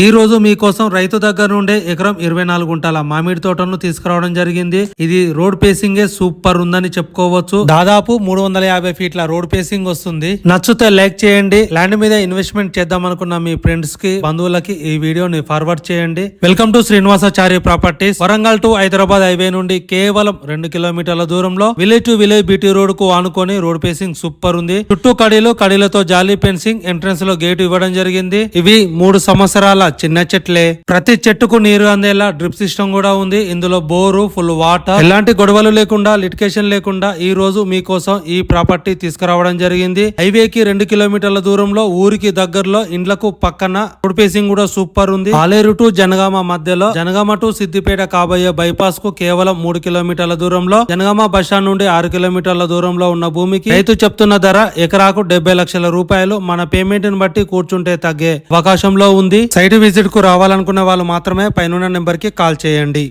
ఈ రోజు మీకోసం రైతు దగ్గర నుండే ఎకరం ఇరవై నాలుగు గుంటల మామిడి తోటను తీసుకురావడం జరిగింది. ఇది రోడ్ పేసింగే సూపర్ ఉందని చెప్పుకోవచ్చు. దాదాపు మూడు వందల యాభై ఫీట్ల రోడ్ పేసింగ్ వస్తుంది. నచ్చితే లైక్ చేయండి. ల్యాండ్ మీద ఇన్వెస్ట్మెంట్ చేద్దాం అనుకున్న మీ ఫ్రెండ్స్కి బంధువులకి ఈ వీడియోని ఫార్వర్డ్ చేయండి. Welcome to Srinivasachari properties. Warangal to Hyderabad highway నుండి కేవలం రెండు కిలోమీటర్ల దూరంలో విలేజ్ టు విలేజ్ బీటీ రోడ్కు ఆనుకొని రోడ్ పేసింగ్ సూపర్ ఉంది. చుట్టూ కడీలు కడీలతో జాలీ ఫెన్సింగ్ ఎంట్రన్స్లో గేట్ ఇవ్వడం జరిగింది. ఇవి మూడు సంవత్సరాల చిన్న చెట్లే. ప్రతి చెట్టుకు నీరు అందేలా డ్రిప్ సిస్టమ్ కూడా ఉంది. ఇందులో బోరు ఫుల్ వాటర్. ఎలాంటి గొడవలు లేకుండా లిటికేషన్ లేకుండా ఈ రోజు మీకోసం ఈ ప్రాపర్టీ తీసుకురావడం జరిగింది. హైవే కి రెండు కిలోమీటర్ల దూరంలో ఊరికి దగ్గరలో ఇండ్లకు పక్కన రోడ్ పేసింగ్ కూడా సూపర్ ఉంది. ఆలేరు టు జనగామ మధ్యలో జనగామ టు సిద్దిపేట కాబోయే బైపాస్కు కేవలం మూడు కిలోమీటర్ల దూరంలో జనగామ బస్ నుండి ఆరు కిలోమీటర్ల దూరంలో ఉన్న భూమికి రైతు చెప్తున్న ధర ఎకరాకు డెబ్బై లక్షల రూపాయలు. మన పేమెంట్ని బట్టి కూర్చుంటే తగ్గే అవకాశంలో ఉంది. సైట్ విజిట్కు వాళ్ళు మాత్రమే పైన నెంబర్కి కాల్ చేయండి.